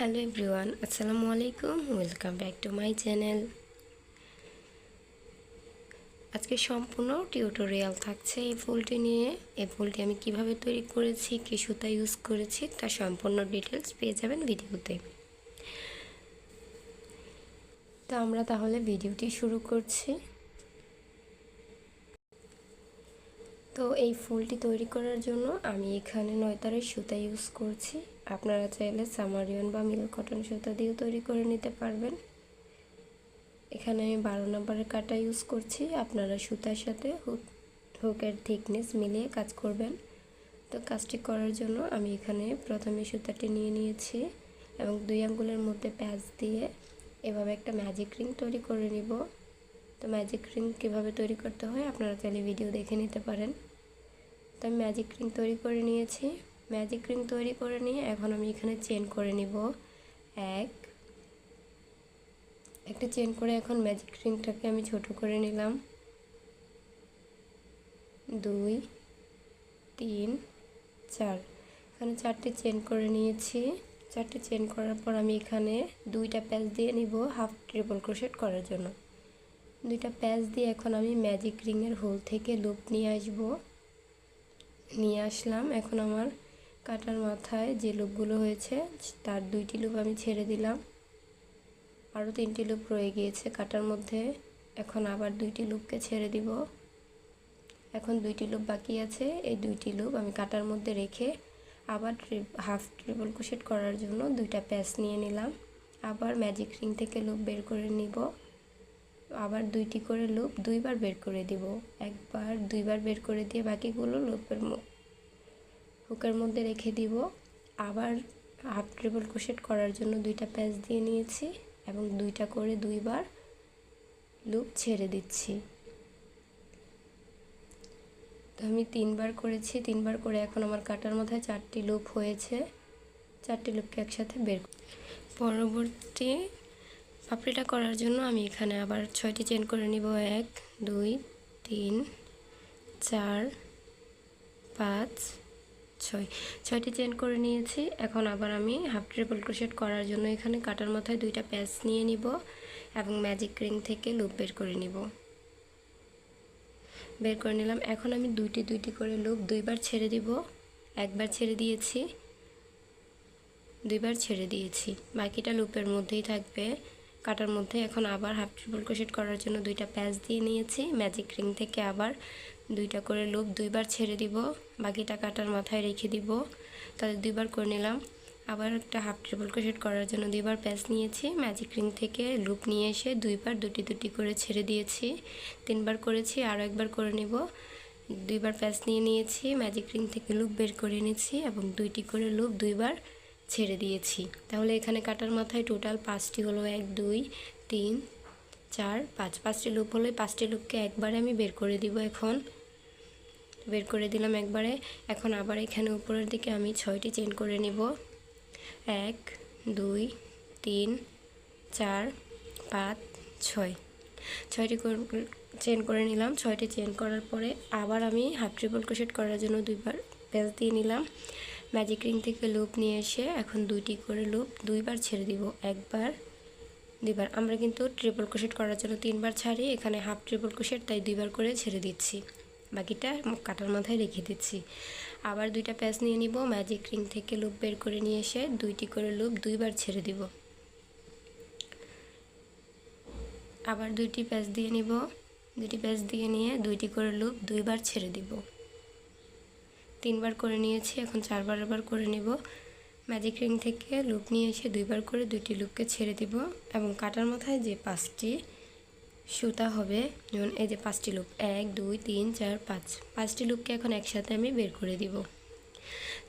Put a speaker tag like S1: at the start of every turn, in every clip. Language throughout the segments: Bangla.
S1: হ্যালো এভরিওয়ান, আসসালামু আলাইকুম, welcome back to my channel. আজকে সম্পূর্ণ টিউটোরিয়াল থাকছে এই ফুলটি নিয়ে। এই ফুলটি আমি কীভাবে তৈরি করেছি, কী সুতা ইউজ করেছি, তার সম্পূর্ণ ডিটেলস পেয়ে যাবেন ভিডিওতে। তো আমরা তাহলে ভিডিওটি শুরু করছি। তো এই ফুলটি তৈরি করার জন্য আমি এখানে নয়তারের সুতা ইউজ করছি। আপনারা চাইলে সামারিয়ন বা মিল কটন সুতা দিয়েও তৈরি করে নিতে পারবেন। এখানে আমি বারো নম্বরের কাটা ইউজ করছি। আপনারা সুতার সাথে হুক, হুকের থিকনেস মিলিয়ে কাজ করবেন। তো কাজটি করার জন্য আমি এখানে প্রথমে সুতাটি নিয়ে নিয়েছি এবং দুই আঙ্গুলের মধ্যে প্যাচ দিয়ে এভাবে একটা ম্যাজিক রিং তৈরি করে নিব। তো ম্যাজিক রিং কীভাবে তৈরি করতে হয় আপনারা চাইলে ভিডিও দেখে নিতে পারেন। তো আমি ম্যাজিক রিং তৈরি করে নিয়েছি। ম্যাজিক রিং তৈরি করে নিয়ে এখন আমি এখানে চেন করে নিব। এক। একটা চেন করে এখন ম্যাজিক রিংটাকে আমি ছোট করে নিলাম। দুই, তিন, চার। এখানে চারটে চেন করে নিয়েছি। চারটে চেন করার পর আমি এখানে দুইটা প্যাচ দিয়ে নিব হাফ ট্রিপল ক্রোশেট করার জন্য। দুইটা প্যাচ দিয়ে এখন আমি ম্যাজিক রিংয়ের হোল থেকে লুপ নিয়ে আসব। নিয়ে আসলাম। এখন আমার কাটার মাথায় যে লুপগুলো হয়েছে, তার দুইটি লুপ আমি ছেড়ে দিলাম। আরও তিনটি লুপ রয়ে গিয়েছে কাটার মধ্যে। এখন আবার দুইটি লুপকে ছেড়ে দিব। এখন দুইটি লুপ বাকি আছে। এই দুইটি লুপ আমি কাটার মধ্যে রেখে আবার হাফ ট্রিপল কুশেট করার জন্য দুইটা প্যাচ নিয়ে নিলাম। আবার ম্যাজিক রিং থেকে লুপ বের করে নিব। আবার দুইটি করে লুপ দুইবার বের করে দিব। একবার দুইবার বের করে দিয়ে বাকিগুলো লুপের হুকের মধ্যে রেখে দিব। আবার হাফ ট্রিপল ক্রোশেট করার জন্য দুইটা প্যাচ দিয়ে নিয়েছি এবং দুইটা করে দুইবার লুপ ছেড়ে দিচ্ছি। তো আমি তিনবার করেছি, তিনবার করে এখন আমার কাটার মাথায় চারটি লুপ হয়েছে। চারটি লুপকে একসাথে বের পরবর্তী পাপড়িটা করার জন্য আমি এখানে আবার ছয়টি চেন করে নিব। এক, দুই, তিন, চার, পাঁচ, ছয়। ছয়টি চেন করে নিয়েছি। এখন আবার আমি হাফ ট্রিপল ক্রোশেট করার জন্য এখানে কাটার মাথায় দুইটা প্যাচ নিয়ে নিব এবং ম্যাজিক রিং থেকে লুপ বের করে নিব। বের করে নিলাম। এখন আমি দুইটি দুইটি করে লুপ দুইবার ছেড়ে দিব। একবার ছেড়ে দিয়েছি। দুইবার ছেড়ে দিয়েছি। বাকিটা লুপের মধ্যেই থাকবে। কাটার মধ্যে এখন আবার হাফ ট্রিপল ক্রোশেট করার জন্য দুইটা প্যাচ দিয়ে নিয়েছি। ম্যাজিক রিং থেকে আবার দুইটা করে লুপ দুইবার ছেড়ে দিব। বাকিটা কাটার মাথায় রেখে দিব। তাদের দুইবার করে নিলাম। আবার একটা হাফ ট্রিপল ক্রোশেট করার জন্য দুইবার প্যাচ নিয়েছি। ম্যাজিক রিং থেকে লুপ নিয়ে এসে দুইবার দুটি দুটি করে ছেড়ে দিয়েছি। তিনবার করেছি আরও একবার করে নিব। দুইবার প্যাচ নিয়ে নিয়েছি। ম্যাজিক রিং থেকে লুপ বের করে নিয়েছি এবং দুইটি করে লুপ দুইবার ছেড়ে দিয়েছি। তাহলে এখানে কাটার মাথায় টোটাল পাঁচটি হলো এক, দুই, তিন, চার, পাঁচ। পাঁচটি লুপ হলে পাঁচটি লুপকে একবারে আমি বের করে দিব এখন। বের করে দিলাম একবারে। এখন আবার এখানে উপরের দিকে আমি ছয়টি চেন করে নিব। এক, দুই, তিন, চার, পাঁচ, ছয়। ছয়টি চেন করে নিলাম। ছয়টি চেন করার পরে আবার আমি হাফ ট্রিপল ক্রোশেট করার জন্য দুইবার প্যাচ দিয়ে নিলাম। ম্যাজিক রিং থেকে লুপ নিয়ে এসে এখন দুইটি করে লুপ দুইবার ছেড়ে দিব, একবার, দুইবার। আমরা কিন্তু ট্রিপল ক্রোশেট করার জন্য তিনবার ছাড়ি, এখানে হাফ ট্রিপল ক্রোশেট তাই দুইবার করে ছেড়ে দিচ্ছি। বাকিটা কাটার মাথায় রেখে দিচ্ছি। আবার দুইটা প্যাচ নিয়ে নিব ম্যাজিক রিং থেকে লুপ বের করে নিয়ে এসে দুইটি করে লুপ দুইবার ছেড়ে দিব। আবার দুইটি প্যাচ দিয়ে নিব, দুইটি প্যাচ দিয়ে নিয়ে দুইটি করে লুপ দুইবার ছেড়ে দিব। তিনবার করে নিয়েছি, এখন চারবার আবার করে নিব। ম্যাজিক রিং থেকে লুপ নিয়ে এসে দুইবার করে দুইটি লুপকে ছেড়ে দিব এবং কাটার মাথায় যে পাঁচটি সুতা হবে, যেমন এই যে পাঁচটি লুপ এক, দুই, তিন, চার, পাঁচ, পাঁচটি লুপকে এখন একসাথে আমি বের করে দিব।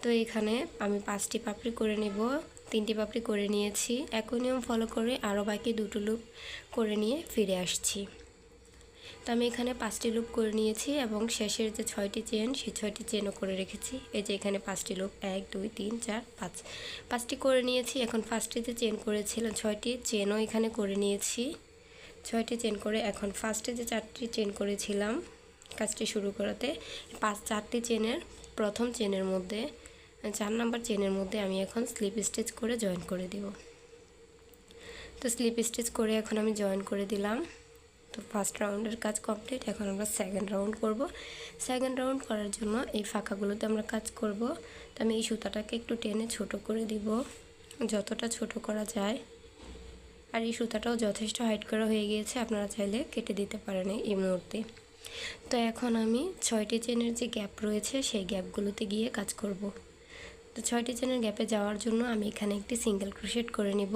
S1: তো এখানে আমি পাঁচটি পাপড়ি করে নেব, তিনটি পাপড়ি করে নিয়েছি। একই নিয়ম ফলো করে আরও বাকি দুটো লুপ করে নিয়ে ফিরে আসছি। তো আমি এখানে পাঁচটি লুপ করে নিয়েছি এবং শেষের যে ছয়টি চেন সেই ছয়টি চেনও করে রেখেছি। এই যে এখানে পাঁচটি লুপ এক, দুই, তিন, চার, পাঁচ। পাঁচটি করে নিয়েছি। এখন ফার্স্টে যে চেন করেছিলাম, ছয়টি চেনও এখানে করে নিয়েছি। ছয়টি চেন করে এখন ফার্স্টে যে চারটি চেন করেছিলাম কাজটি শুরু করাতে, পাঁচ, চারটি চেনের প্রথম চেনের মধ্যে, চার নাম্বার চেনের মধ্যে আমি এখন স্লিপ স্টিচ করে জয়েন করে দিব। তো স্লিপ স্টিচ করে এখন আমি জয়েন করে দিলাম। তো ফার্স্ট রাউন্ডের কাজ কমপ্লিট এখন আমরা সেকেন্ড রাউন্ড করব। সেকেন্ড রাউন্ড করার জন্য এই ফাঁকাগুলোতে আমরা কাজ করব। তো আমি এই সুতাটাকে একটু টেনে ছোট করে দিব, যতটা ছোট করা যায়। আর এই সুতাটাও যথেষ্ট হাইট করা হয়ে গিয়েছে, আপনারা চাইলে কেটে দিতে পারেন এই মুহূর্তে। তো এখন আমি ছয়টি চেনের যে গ্যাপ রয়েছে, সেই গ্যাপগুলোতে গিয়ে কাজ করব। তো ছয়টি চেনের গ্যাপে যাওয়ার জন্য আমি এখানে একটি সিঙ্গেল ক্রোশেট করে নিব।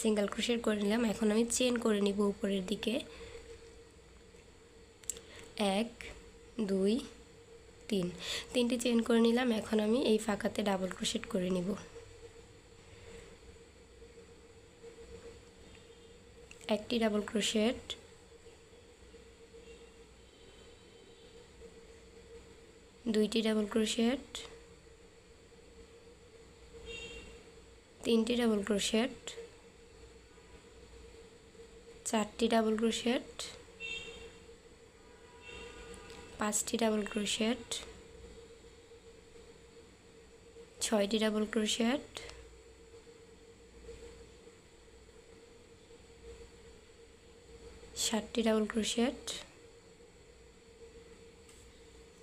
S1: সিঙ্গেল ক্রোশেট করে নিলাম। এখন আমি চেন করে নিব উপরের দিকে। এক, দুই, তিন। তিনটি চেন করে নিলাম। এখন আমি এই ফাঁকাতে ডাবল ক্রোশেট করে নিব। একটি ডাবল ক্রোশেট দুইটি ডাবল ক্রোশেট তিনটি ডাবল ক্রোশেট চারটি ডাবল ক্রোশেট পাঁচটি ডাবল ক্রোশেট ছয়টি ডাবল ক্রোশেট সাতটি ডাবল ক্রোশেট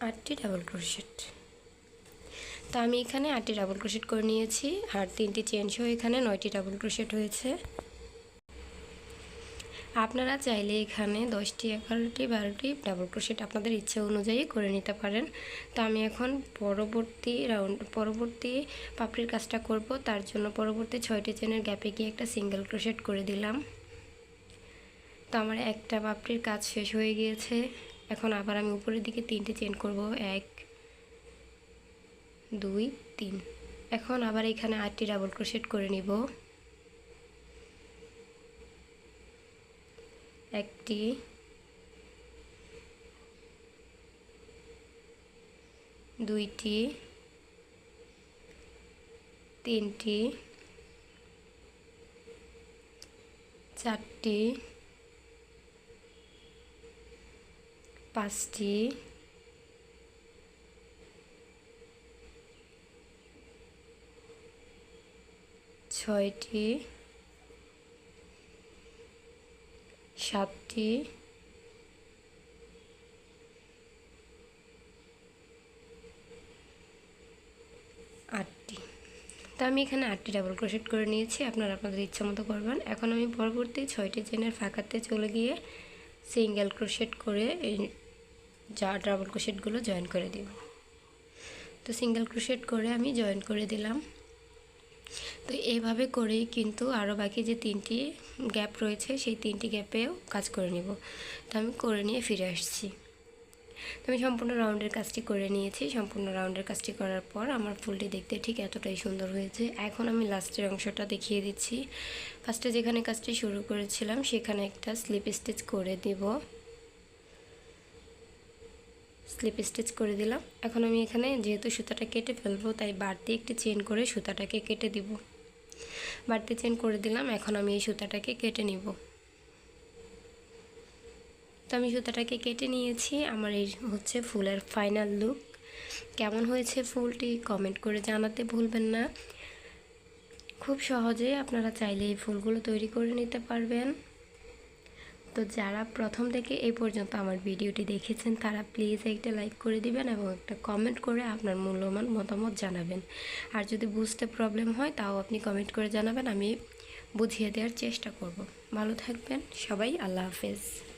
S1: আটটি ডাবল ক্রোশেট তো আমি এখানে আটটি ডাবল ক্রোশেট করে নিয়েছি, আর তিনটি চেন সহ এখানে নয়টি ডাবল ক্রোশেট হয়েছে। আপনারা চাইলে এখানে দশটি, এগারোটি, বারোটি ডাবল ক্রোশেট আপনাদের ইচ্ছে অনুযায়ী করে নিতে পারেন। তো আমি এখন পরবর্তী রাউন্ড পরবর্তী পাপড়ির কাজটা করব। তার জন্য পরবর্তী ছয়টি চেনের গ্যাপে গিয়ে একটা সিঙ্গেল ক্রোশেট করে দিলাম। তো আমার একটা পাপড়ির কাজ শেষ হয়ে গিয়েছে। এখন আবার আমি উপরের দিকে তিনটে চেন করব। এক, দুই, তিন। এখন আবার এখানে আটটি ডাবল ক্রোশেট করে নিব। একটি দুইটি তিনটি চারটি পাঁচটি ছয়টি সাতটি। আটটি। তো আমি এখানে আটটি ডাবল ক্রোশেট করে নিয়েছি, আপনারা আপনাদের ইচ্ছা মতো করবেন। এখন আমি পরবর্তী ছয়টি চেনের ফাঁকাতে চলে গিয়ে সিঙ্গেল ক্রোশেট করে এই যা ডাবল ক্রোশেটগুলো জয়েন করে দিব। তো সিঙ্গেল ক্রোশেট করে আমি জয়েন করে দিলাম। তো এইভাবে করেই কিন্তু আরও বাকি যে তিনটি গ্যাপ রয়েছে, সেই তিনটি গ্যাপেও কাজ করে নিব। তো আমি করে নিয়ে ফিরে আসছি। তো আমি সম্পূর্ণ রাউন্ডের কাজটি করে নিয়েছি। সম্পূর্ণ রাউন্ডের কাজটি করার পর আমার ফুলটি দেখতে ঠিক এতটাই সুন্দর হয়েছে। এখন আমি লাস্টের অংশটা দেখিয়ে দিচ্ছি। ফার্স্টে যেখানে কাজটি শুরু করেছিলাম, সেখানে একটা স্লিপ স্টিচ করে দিব। স্লিপ স্টিচ করে দিলাম। এখন আমি এখানে যেহেতু সুতাটা কেটে ফেলব, তাই বাড়তি একটি চেন করে সুতাটাকে কেটে দিব। বাড়তি চেন করে দিলাম, এখন আমি এই সুতাটাকে কেটে নিব। তো আমি সুতাটাকে কেটে নিয়েছি, আমার এই হচ্ছে ফুলের ফাইনাল লুক। কেমন হয়েছে ফুলটি কমেন্ট করে জানাতে ভুলবেন না। খুব সহজে আপনারা চাইলে এই ফুলগুলো তৈরি করে নিতে পারবেন। তো যারা প্রথম থেকে এই পর্যন্ত আমার ভিডিওটি দেখেছেন, তারা প্লিজ একটা লাইক করে দিবেন এবং একটা কমেন্ট করে আপনার মূল্যমান মতামত জানাবেন। আর যদি বুঝতে প্রবলেম হয়, তাও আপনি কমেন্ট করে জানাবেন, আমি বুঝিয়ে দেওয়ার চেষ্টা করব। ভালো থাকবেন, সবাই আল্লাহ হাফেজ।